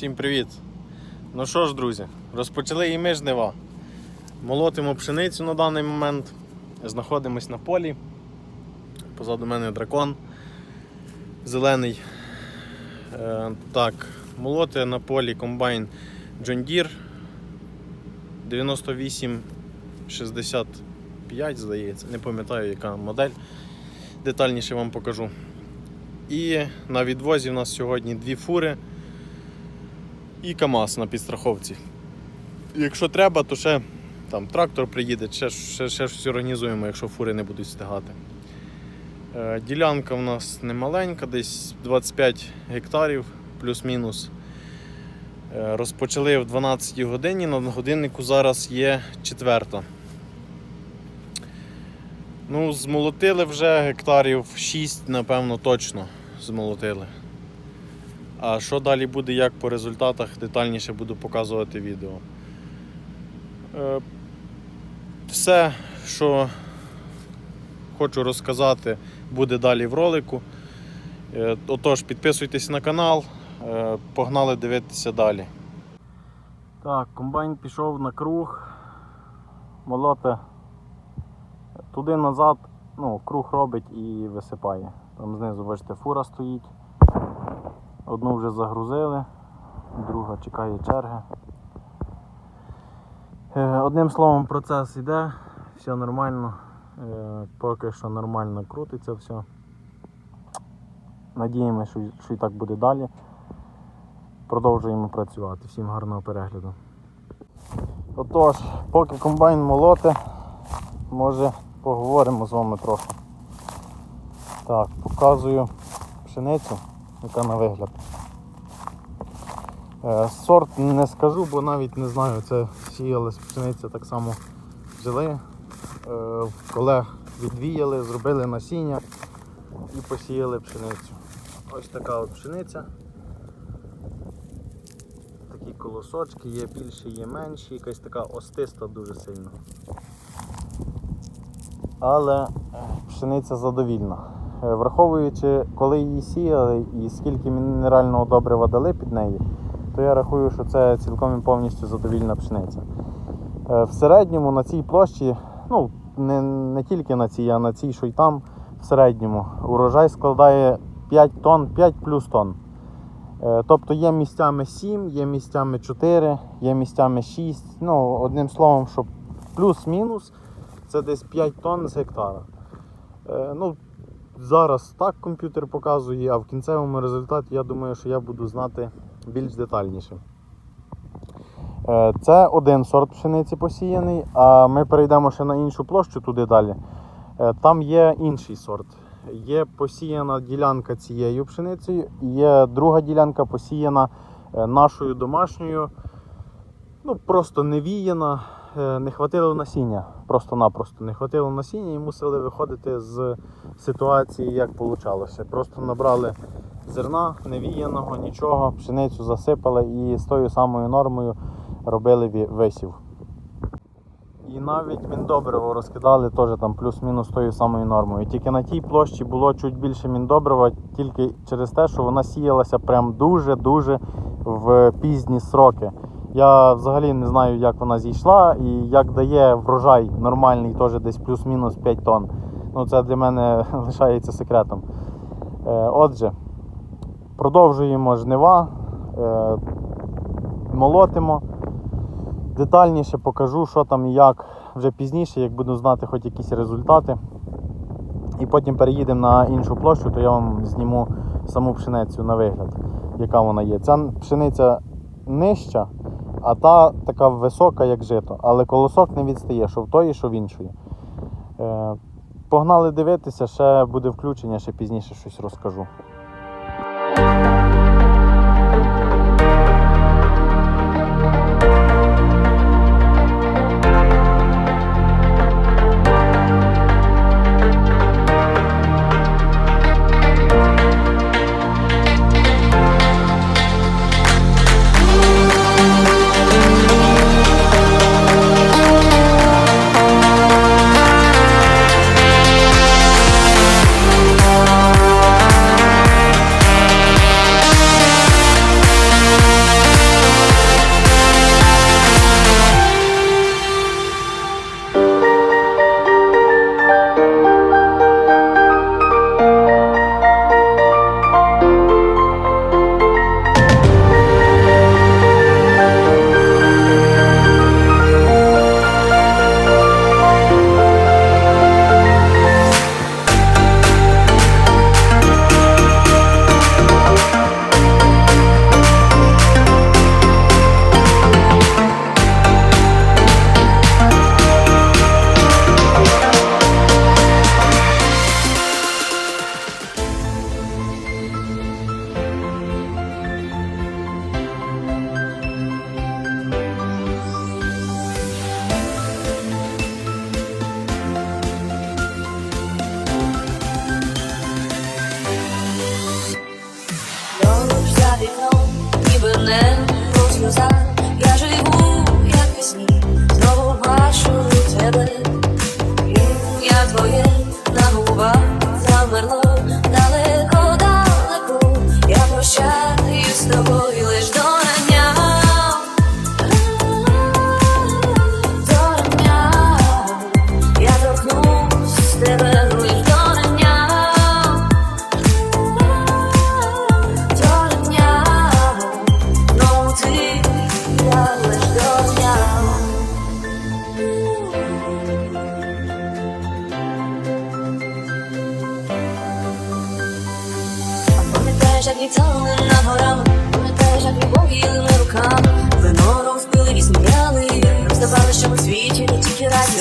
Всім привіт! Ну що ж, друзі, розпочали і ми жнива. Молотимо пшеницю на даний момент. Знаходимось на полі. Позаду мене дракон зелений. Е, так, молоти на полі комбайн John Deere 9865, здається, не пам'ятаю, яка модель. Детальніше вам покажу. І на відвозі в нас сьогодні дві фури і КАМАЗ на підстраховці. Якщо треба, то ще там трактор приїде, ще, ще, ще щось організуємо, якщо фури не будуть встигати. Е, ділянка в нас не маленька, десь 25 гектарів плюс-мінус. Е, розпочали в 12 годині, на годиннику зараз є четверта. Ну, змолотили вже гектарів 6, напевно, точно змолотили. А що далі буде, як по результатах, детальніше буду показувати відео. Е, Все, що хочу розказати, буде далі в ролику. Е, Отож, підписуйтесь на канал, е, погнали дивитися далі. Так, комбайн пішов на круг, молоте туди назад, ну, круг робить і висипає. Там знизу, бачите, фура стоїть. Одну вже загрузили, друга чекає черги. Е, Одним словом, процес йде, все нормально. Е, Поки що нормально крутиться все. Надіємося, що, і так буде далі. Продовжуємо працювати. Всім гарного перегляду. Отож, поки комбайн молоте, може поговоримо з вами трохи. Так, показую пшеницю, яка на вигляд. Е, Сорт не скажу, бо навіть не знаю, це сіялась пшениця так само взяли, е, колег відвіяли, зробили насіння і посіяли пшеницю. Ось така от пшениця. Такі колосочки, є більші, є менші, якась така остиста дуже сильно. Але е, пшениця задовільна. Е, Враховуючи, коли її сіяли і скільки мінерального добрива дали під неї, то я рахую, що це цілком і повністю задовільна пшениця. Е, В середньому на цій площі, ну не, не тільки на цій, а на цій, що й там, в середньому урожай складає 5 тонн, 5 плюс тонн. Е, Тобто є місцями 7, є місцями 4, є місцями 6. Ну, одним словом, що плюс-мінус це десь 5 тонн з гектара. Ну, зараз так комп'ютер показує, а в кінцевому результаті я думаю, що я буду знати більш детальніше. Е, Це один сорт пшениці посіяний, а ми перейдемо ще на іншу площу туди далі. Е, Там є інший сорт. Є посіяна ділянка цією пшеницею, є друга ділянка посіяна е, нашою домашньою. Ну, просто не віяна, е, не хватило насіння. Просто-напросто не хватило насіння і мусили виходити з ситуації, як вийшло. Просто набрали зерна, невіяного, нічого, пшеницю засипали і з тою самою нормою робили висів. І навіть міндобриво розкидали теж там плюс-мінус тою самою нормою. Тільки на тій площі було чуть більше міндобрива, тільки через те, що вона сіялася прям дуже-дуже в пізні сроки. Я взагалі не знаю, як вона зійшла і як дає врожай нормальний, теж десь плюс-мінус 5 тонн. Ну, це для мене лишається секретом. Е, Отже, продовжуємо жнива, е, молотимо. Детальніше покажу, що там і як вже пізніше, як буду знати хоч якісь результати. І потім переїдемо на іншу площу, то я вам зніму саму пшеницю на вигляд, яка вона є. Ця пшениця нижча, а та така висока, як жито. Але колосок не відстає, що в тої, що в іншої. Е, Погнали дивитися, ще буде включення, ще пізніше щось розкажу. граю з тобою лиш до. Пам'ятаєш, як літали над горами, пам'ятаєш, як любов їли ми руками, Вино розпили і сміяли, Роздавали, що ми в світі не тільки раді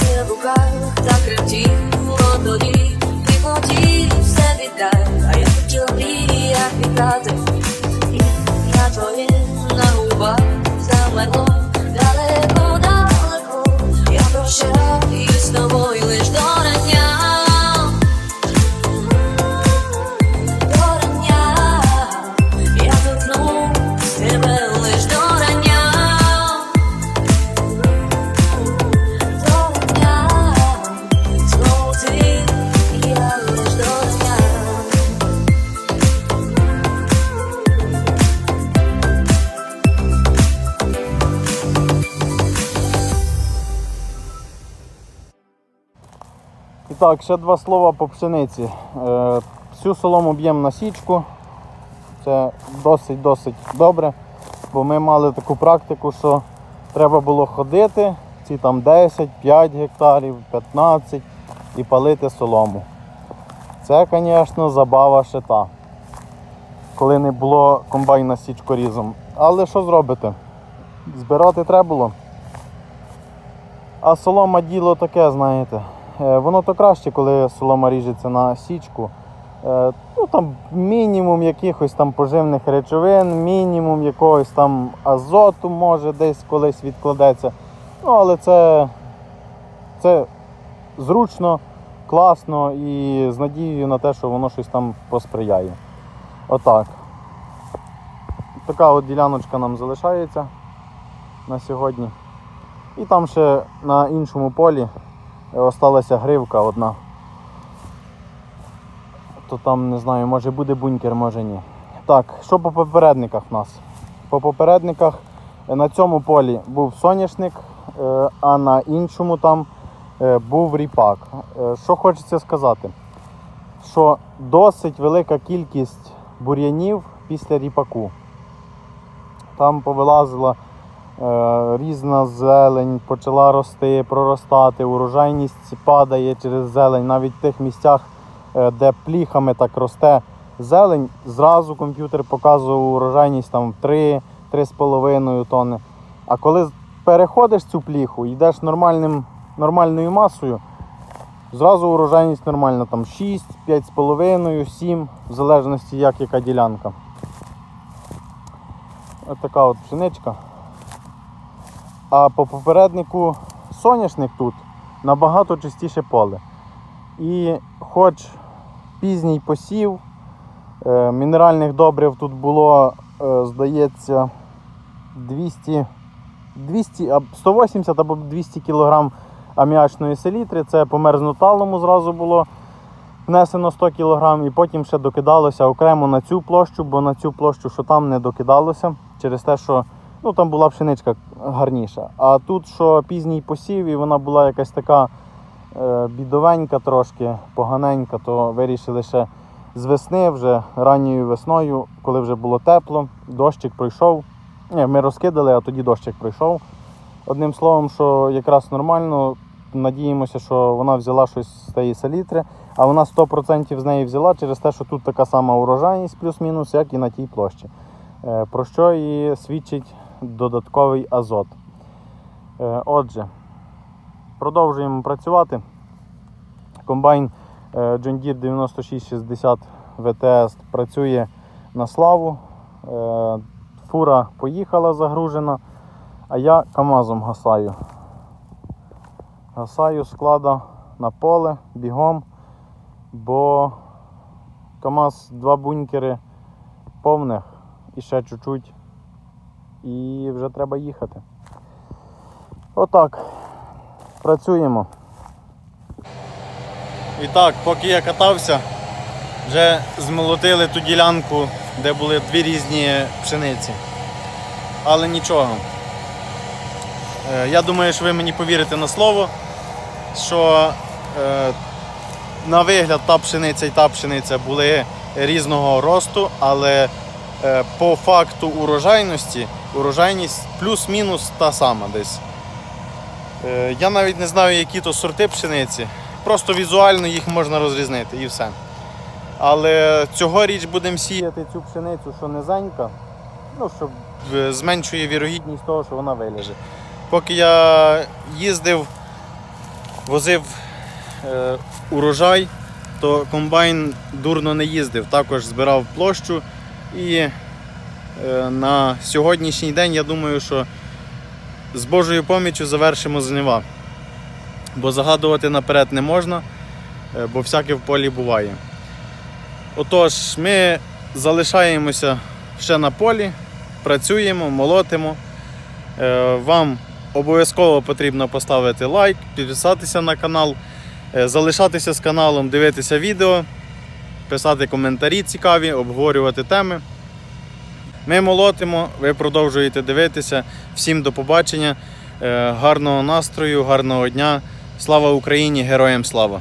Ти в руках так кривті, от тоді. Ти хотів все віддай, а я хотіла мріяти вітати. На твоє так, ще два слова по пшениці. Е, всю солому б'ємо на січку. Це досить-досить добре, бо ми мали таку практику, що треба було ходити, ці там 10, 5 гектарів, 15 і палити солому. Це, звісно, забава ще та, коли не було комбайна з січкорізом. Але що зробити? Збирати треба було. А солома діло таке, знаєте. Е, Воно то краще, коли солома ріжеться на січку. Е, Ну там мінімум якихось там поживних речовин, мінімум якогось там азоту може десь колись відкладеться. Ну, але це, це зручно, класно і з надією на те, що воно щось там посприяє. Отак. Така от діляночка нам залишається на сьогодні. І там ще на іншому полі осталася гривка одна. То там не знаю, може буде бункер, може ні. Так, що по попередниках в нас? По попередниках е, на цьому полі був соняшник, е, а на іншому там е, був ріпак. Що хочеться сказати? Що досить велика кількість бур'янів після ріпаку. Там повилазила різна зелень, почала рости, проростати, урожайність падає через зелень, навіть в тих місцях, е, де пліхами так росте зелень, зразу комп'ютер показував урожайність там 3-3,5 тонни. А коли переходиш цю пліху, йдеш нормальним, нормальною масою, зразу урожайність нормальна, там 6, 5,5, 7, в залежності як яка ділянка. Ось така от пшеничка. А по попереднику соняшник тут набагато чистіше поле. І хоч пізній посів, е, мінеральних добрив тут було, е, здається, 200, 200, 180 або 200 кг аміачної селітри. Це по мерзнуталому зразу було внесено 100 кг і потім ще докидалося окремо на цю площу, бо на цю площу, що там не докидалося, через те, що ну, там була пшеничка гарніша. А тут, що пізній посів, і вона була якась така е, бідовенька трошки, поганенька, то вирішили ще з весни, вже ранньою весною, коли вже було тепло, дощик пройшов. Ні, ми розкидали, а тоді дощик пройшов. Одним словом, що якраз нормально. Надіємося, що вона взяла щось з тієї селітри, а вона 100% з неї взяла через те, що тут така сама урожайність плюс-мінус, як і на тій площі. Е, Про що і свідчить додатковий азот. Е, Отже, продовжуємо працювати. Комбайн John Deere 9660 VTS працює на славу. Е, Фура поїхала загружена, а я КАМАЗом гасаю. Гасаю склада на поле бігом, бо КАМАЗ два бункери повних і ще чуть-чуть. І вже треба їхати. Отак. Працюємо. І так, поки я катався, вже змолотили ту ділянку, де були дві різні пшениці. Але нічого. Е, Я думаю, що ви мені повірите на слово, що е, на вигляд та пшениця і та пшениця були різного росту, але по факту урожайності, урожайність плюс-мінус та сама десь. Е, Я навіть не знаю, які то сорти пшениці. Просто візуально їх можна розрізнити і все. Але цьогоріч будемо сіяти цю пшеницю, що низенька, ну, щоб е, зменшує вірогідність того, що вона виліже. Поки я їздив, возив е, урожай, то комбайн дурно не їздив. Також збирав площу. І е, на сьогоднішній день я думаю, що з Божою поміччю завершимо жнива. Бо загадувати наперед не можна, е, бо всяке в полі буває. Отож, ми залишаємося ще на полі, працюємо, молотимо. Е, Вам обов'язково потрібно поставити лайк, підписатися на канал, залишатися з каналом, дивитися відео, писати коментарі цікаві, обговорювати теми. Ми молотимо, ви продовжуєте дивитися. Всім до побачення, Е, гарного настрою, гарного дня. Слава Україні! Героям слава!